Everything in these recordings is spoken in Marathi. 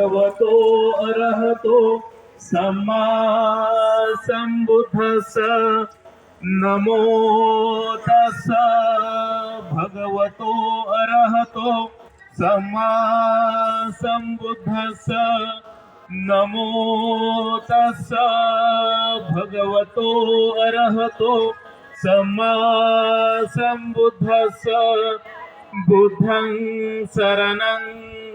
भगवतो अरहतो सम्मा संबुद्धस नमो तस। भगवतो अरहतो सम्मा संबुद्धस नमो तस। भगवतो अरहतो सम्मा संबुद्धस बुद्धं शरणं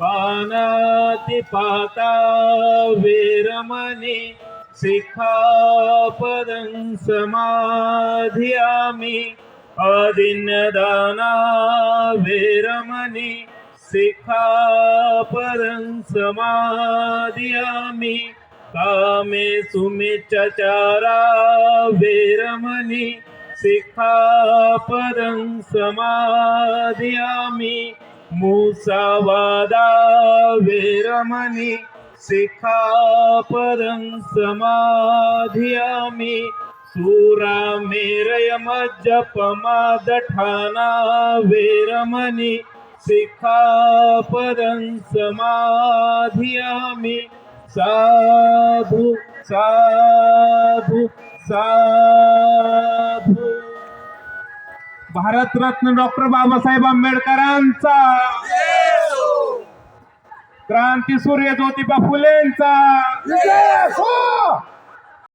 पानातिपाता वेरमणि शिखापदं समाधियामि। अदिन्यदाना वेरमणि शिखापदं समाधियामि। कामे सुमिच्चचारा वेरमणि शिखापदं समाधियामि मूसावादा वेरमणि शिखापदं समाधियामि सुरामेरयमज्जपमादठाना वेरमणि शिखापदं समाधियामि साधु साधु साधु भारतरत्न डॉक्टर बाबासाहेब आंबेडकरांचा. क्रांती सूर्य ज्योतिबा फुलेंचा